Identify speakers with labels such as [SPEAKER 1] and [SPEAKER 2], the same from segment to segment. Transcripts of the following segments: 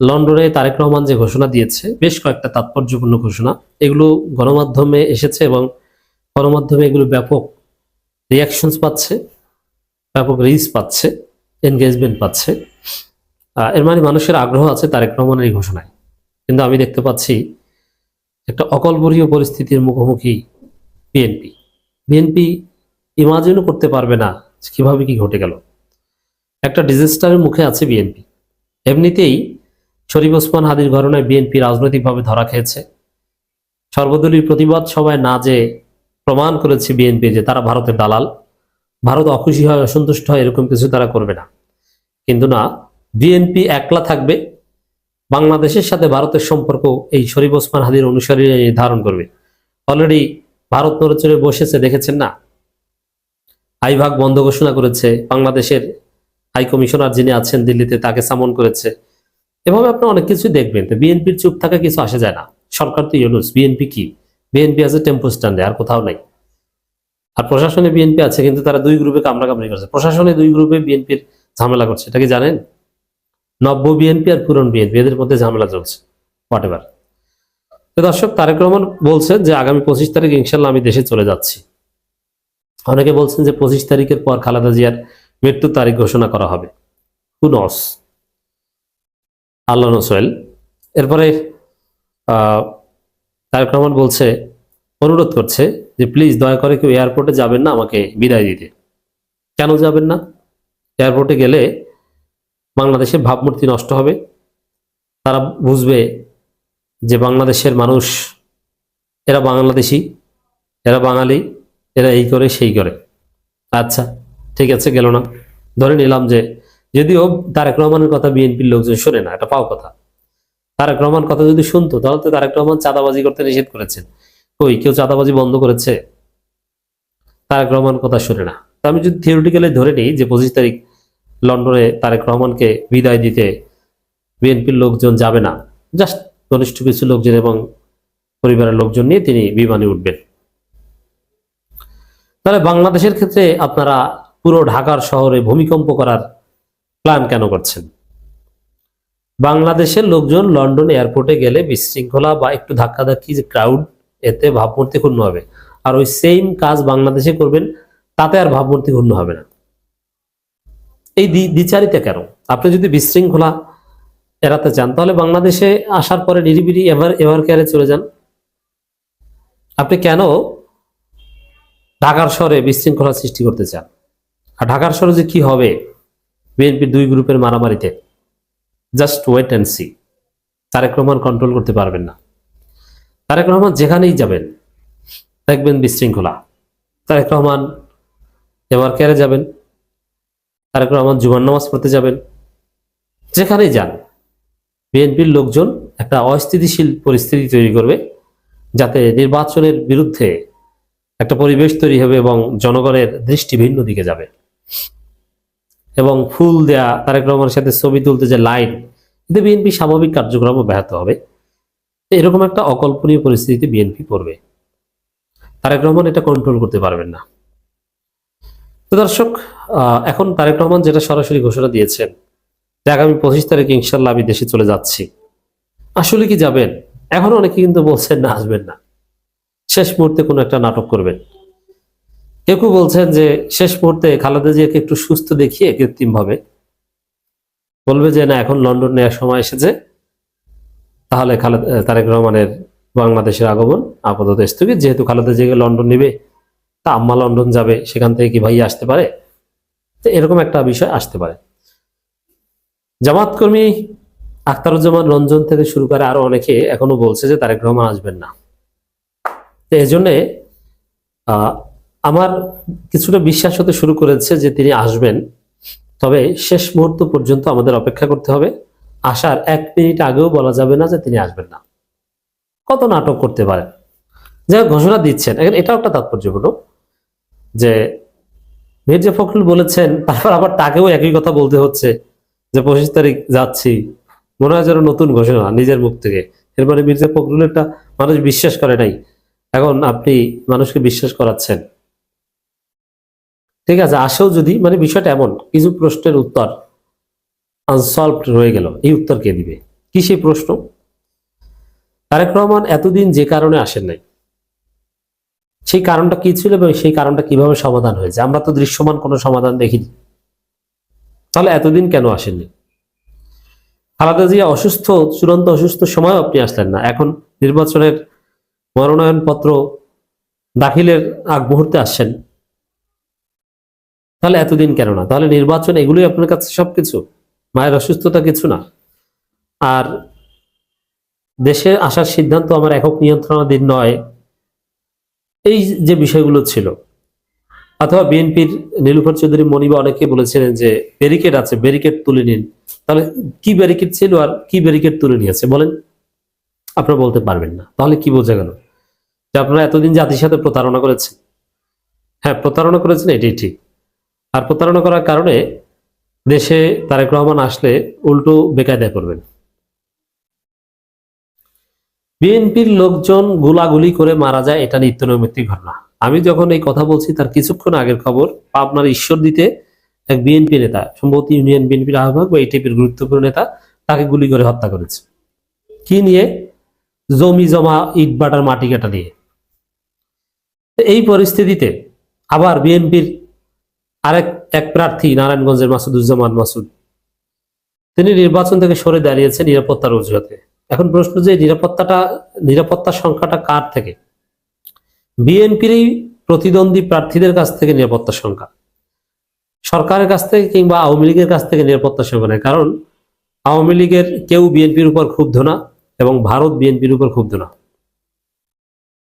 [SPEAKER 1] লন্ডনে তারেক রহমান যে ঘোষণা দিয়েছে, বেশ কয়েকটা তাৎপর্যপূর্ণ ঘোষণা। এগুলো গণমাধ্যমে এসেছে এবং গণমাধ্যমে এগুলো ব্যাপক রিয়াকশনস পাচ্ছে, ব্যাপক রিচ পাচ্ছে এনগেজমেন্ট পাচ্ছে। এর মানে মানুষের আগ্রহ আছে তারেক রহমানের এই ঘোষণায়। কিন্তু আমি দেখতে পাচ্ছি একটা অকল্পনীয় পরিস্থিতির মুখোমুখি বিএনপি। বিএনপি ইমাজিনও করতে পারবে না কীভাবে কি ঘটে গেল। একটা ডিজাস্টারের মুখে আছে বিএনপি। এমনিতেই শরীফ ওসমান হাদির ঘটনায় বিএনপি রাজনৈতিকভাবে ধরা খেয়েছে। সর্বদলীয় প্রতিবাদ সভায় না যে প্রমাণ করেছে বিএনপি যে তারা ভারতের দালাল। ভারত অখুশি হয়, অসন্তুষ্ট হয়, এরকম কিছু তারা করবে না। কিন্তু না, বিএনপি একলা থাকবে। বাংলাদেশের সাথে ভারতের সম্পর্ক এই শরীফ ওসমান হাদির অনুসারী নির্ধারণ করবে। অলরেডি ভারত নড়েচড়ে বসেছে, দেখেছেন না? আইভাগ বন্ধ ঘোষণা করেছে। বাংলাদেশের হাই কমিশনার যিনি আছেন দিল্লিতে, তাকে সামন করেছে। এভাবে আপনি অনেক কিছু দেখবেন। তো বিএনপির চুপ থাকা কিছু আসে যায় না। সরকার তো ইউনুস, বিএনপি কি? বিএনপি আছে, টেম্পো স্ট্যান্ডে, আর কোথাও নাই। আর প্রশাসনে বিএনপি আছে, কিন্তু তারা দুই গ্রুপে কামড়াকামড়ি করছে। প্রশাসনে দুই গ্রুপে বিএনপির ঝামেলা করছে। এটা কি জানেন? নব্য বিএনপি আর পুরন বিএনপি, এদের মধ্যে ঝামেলা চলছে। হোয়াট এভার তো দর্শক, তারেক রহমান বলছেন যে, আগামী পঁচিশ তারিখ ইনশাল্লাহ আমি দেশে চলে যাচ্ছি। অনেকে বলছেন যে, পঁচিশ তারিখের পর খালেদা জিয়ার মৃত্যুর তারিখ ঘোষণা করা হবে। হু নস আল্লাহ নোসোয়েল এরপরে তারেক রহমান বলছে, অনুরোধ করছে যে, প্লিজ দয়া করে কেউ এয়ারপোর্টে যাবেন না, আমাকে বিদায় দিতে। কেন যাবেন না? এয়ারপোর্টে গেলে বাংলাদেশের ভাবমূর্তি নষ্ট হবে। তারা বুঝবে যে, বাংলাদেশের মানুষ, এরা বাংলাদেশি, এরা বাঙালি, এরা এই করে, সেই করে। আচ্ছা ঠিক আছে, গেল না। ধরে নিলাম যে যদিও তারেক রহমানের কথা বিএনপির লোকজন শোনে না, এটা পাও কথা। তারেক রহমান কথা যদি শুনতো, তাহলে তো তারেক রহমান চাঁদাবাজি করতে নিষেধ করেছেন। কই, কেউ চাঁদাবাজি বন্ধ করেছে? তারেক রহমান কথা শুনে না। তো আমি যদি থিওরিটিক্যালি ধরে নিই যে পঁচিশ তারিখ লন্ডনে তারেক রহমানকে বিদায় দিতে বিএনপির লোকজন যাবে না, জাস্ট ঘনিষ্ঠ কিছু লোকজন এবং পরিবারের লোকজন নিয়ে তিনি বিমানে উঠবেন। তাহলে বাংলাদেশের ক্ষেত্রে আপনারা পুরো ঢাকার শহরে ভূমিকম্প করার প্ল্যান কেন করছেন? বাংলাদেশের লোকজন লন্ডন এয়ারপোর্টে গেলে বিশৃঙ্খলা বা একটু ধাক্কাধাক্কি যে ক্রাউড এতে ভাবমূর্তি ক্ষুণ্ণ হবে। আর ওই সেম কাজ বাংলাদেশে করবেন, তাতে আর ভাবমূর্তি ক্ষুণ্ণ হবে না। এই দ্বি- দ্বিচারিতা কেন? আপনি যদি বিশৃঙ্খলা এড়াতে চান, তাহলে বাংলাদেশে আসার পরে নিরিবিলি এভার এভার কেয়ারে চলে যান। আপনি কেন ঢাকার শহরে বিশৃঙ্খলা সৃষ্টি করতে চান? আর ঢাকার শহরে যে কি হবে? বিএনপির দুই গ্রুপের মারামারিতে। Just wait and see Tarique Rahman control করতে পারবেন না। তারেক রহমান যেখানেই যাবেন, দেখবেন বিশৃঙ্খলা। তারেক রহমান এবার কেয়ারে যাবেন? তারেক রহমান জুমার নামাজ পড়তে যাবেন। যেখানেই যান, বিএনপির লোকজন একটা অস্থিতিশীল পরিস্থিতি তৈরি করবে, যাতে নির্বাচনের বিরুদ্ধে একটা পরিবেশ তৈরি হবে এবং জনগণের দৃষ্টি ভিন্ন দিকে যাবে। এবং ফুল দেয়া তারেক রহমানের সাথে ছবি তুলতে যে লাইন, এতে বিএনপি স্বাভাবিক কার্যক্রমও ব্যাহত হবে। এরকম একটা অকল্পনীয় পরিস্থিতিতে বিএনপি পড়বে। তারেক রহমান এটা কন্ট্রোল করতে পারবেন না। তো দর্শক এখন তারেক রহমান যেটা সরাসরি ঘোষণা দিয়েছেন যে আগামী পঁচিশ তারিখে ইনশাল্লাহ আমি দেশে চলে যাচ্ছি। আসলে কি যাবেন? এখন অনেকে কিন্তু বলছেন না, আসবেন না। শেষ মুহূর্তে কোনো একটা নাটক করবেন। কেউ কেউ বলছেন যে শেষ মুহূর্তে খালেদা জিয়াকে একটু সুস্থ দেখিয়ে কৃত্রিম ভাবে বলবে যে, না, এখন লন্ডন নেওয়ার সময় এসেছে। তাহলে খালেদ তারেক রহমানের বাংলাদেশের আগমন আপাতত স্থগিত। যেহেতু খালেদা জিয়াকে লন্ডন নেবে, তা আম্মা লন্ডন যাবে, সেখান থেকে কি ভাই আসতে পারে? তো এরকম একটা বিষয় আসতে পারে। জামাত কর্মী আখতারুজ্জামান রঞ্জন থেকে শুরু করে আরও অনেকে এখনও বলছে যে, তারেক রহমান আসবেন না। তো এই জন্যে আমার কিছুটা বিশ্বাস হতে শুরু করেছে যে তিনি আসবেন। তবে শেষ মুহূর্ত পর্যন্ত আমাদের অপেক্ষা করতে হবে। আসার এক মিনিট আগেও বলা যাবে না যে তিনি আসবেন না। কত নাটক করতে পারেন। যে ঘোষণা দিচ্ছেন। এখন এটাও একটা তাৎপর্যপূর্ণ যে মির্জা ফখরুল বলেছেন, তারপর আবার তাকেও একই কথা বলতে হচ্ছে যে পঁচিশ তারিখ যাচ্ছি। মনে হয় যেন নতুন ঘোষণা নিজের মুখ থেকে। এরপরে মির্জা ফখরুল একটা মানুষ বিশ্বাস করে নাই। এখন আপনি মানুষকে বিশ্বাস করাচ্ছেন। ঠিক আছে, আসেও যদি মানে বিষয়টা এমন, কিছু প্রশ্নের উত্তর আনসলভড রয়ে গেল, এই উত্তর কে দিবে? কি সেই প্রশ্ন? তারেক রহমান এতদিন যে কারণে আসেন নাই, সেই কারণটা কি ছিল এবং সেই কারণটা কীভাবে সমাধান হয়েছে? আমরা তো দৃশ্যমান কোনো সমাধান দেখিনি। তাহলে এতদিন কেন আসেননি খালেদা জিয়া অসুস্থ, চূড়ান্ত অসুস্থ সময় আপনি আসলেন না। এখন নির্বাচনের মনোনয়ন পত্র দাখিলের আগ মুহূর্তে আসছেন। তাহলে এতদিন কেন না? তাহলে নির্বাচন এগুলোই আপনার কাছে সবকিছু। মায়ের অসুস্থতা কিছু না। আর দেশে আসার সিদ্ধান্ত আমার একক নিয়ন্ত্রণাধীন নয়। এই যে বিষয়গুলো ছিল, অথবা বিএনপির নীলুফার চৌধুরী মনিবা অনেকে বলেছিলেন যে, ব্যারিকেড আছে, ব্যারিকেড তুলে নিন। তাহলে কি ব্যারিকেড ছিল আর কি ব্যারিকেড তুলে নিয়েছে, বলেন? আপনারা বলতে পারবেন না। তাহলে কি বোঝা গেল? যে আপনারা এতদিন জাতির সাথে প্রতারণা করেছেন। হ্যাঁ প্রতারণা করেছেন, এটাই ঠিক। আর প্রতারণা করার কারণে দেশে তারেক রহমান আসলে উল্টো বেকায়দায় করবেন। বিএনপির লোকজন গুলাগুলি করে মারা যায়, এটা নিত্য নৈমিত্তিক ঘটনা। আমি যখন এই কথা বলছি, তার কিছুক্ষণ আগের খবর, পাবনার ঈশ্বর দিতে এক বিএনপি নেতা, সম্ভবত ইউনিয়ন বিএনপির আহ্বায়ক বা এই গুরুত্বপূর্ণ নেতা, তাকে গুলি করে হত্যা করেছে। কি নিয়ে? জমি জমা ইট বাটার মাটি কাটা নিয়ে। এই পরিস্থিতিতে আবার বিএনপির আরেক এক প্রার্থী নারায়ণগঞ্জের মাসুদুজ্জামান মাসুদ। তিনি নির্বাচন থেকে সরে দাঁড়িয়েছে নিরাপত্তার অজুহাতে। এখন প্রশ্ন যে, নিরাপত্তাটা নিরাপত্তার সংখ্যাটা কার থেকে? বিএনপির প্রতিদ্বন্দ্বী প্রার্থীদের কাছ থেকে নিরাপত্তার সংখ্যা। সরকারের কাছ থেকে কিংবা আওয়ামী লীগের কাছ থেকে নিরাপত্তার সংখ্যা নেয় কারণ আওয়ামী লীগের কেউ বিএনপির উপর ক্ষুব্ধ না এবং ভারত বিএনপির উপর ক্ষুব্ধ না।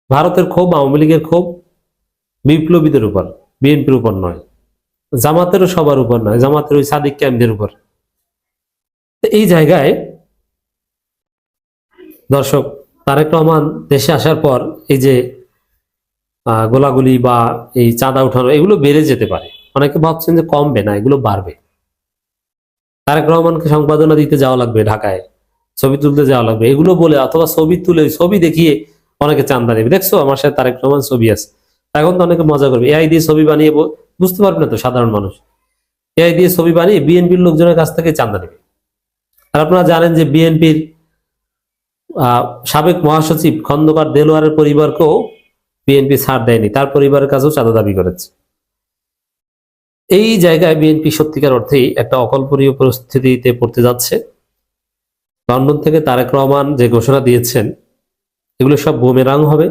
[SPEAKER 1] ভারতের ক্ষোভ আওয়ামী লীগের ক্ষোভ বিপ্লবীদের উপর, বিএনপির উপর নয়। জামাতেরও সবার উপর নয়, জামাতের ওই সাদিক ক্যাম্পদের উপর। এই জায়গায় দর্শক, তারেক রহমান দেশে আসার পর এই যে গোলাগুলি বা এই চাঁদা উঠানো এগুলো বেড়ে যেতে পারে। অনেকে ভাবছেন যে কমবে না, এগুলো বাড়বে। তারেক রহমানকে সম্পাদনা দিতে যাওয়া লাগবে ঢাকায়, ছবি তুলতে যাওয়া লাগবে, এগুলো বলে অথবা ছবি তুলে, ছবি দেখিয়ে অনেকে চান্দা নেবে। দেখছ, আমার সাথে তারেক রহমান ছবি আছে। এখন তো অনেকে মজা করবে। এআই দিয়ে ছবি বানিয়ে বুঝতে পারবে না তো সাধারণ মানুষ। এআই দিয়ে ছবি বানিয়ে বিএনপির লোকজনের কাছ থেকে চান্দা নেবে। আর আপনারা জানেন যে বিএনপির সাবেক মহাসচিব খন্দকার দেলোয়ারের পরিবারকেও বিএনপি ছাড় দেয়নি, তার পরিবারের কাছেও চাঁদা দাবি করেছে। এই জায়গায় বিএনপি সত্যিকার অর্থেই একটা অকল্পনীয় পরিস্থিতিতে পড়তে যাচ্ছে। লন্ডন থেকে তারেক রহমান যে ঘোষণা দিয়েছেন, এগুলো সব বোমেরাং হবে।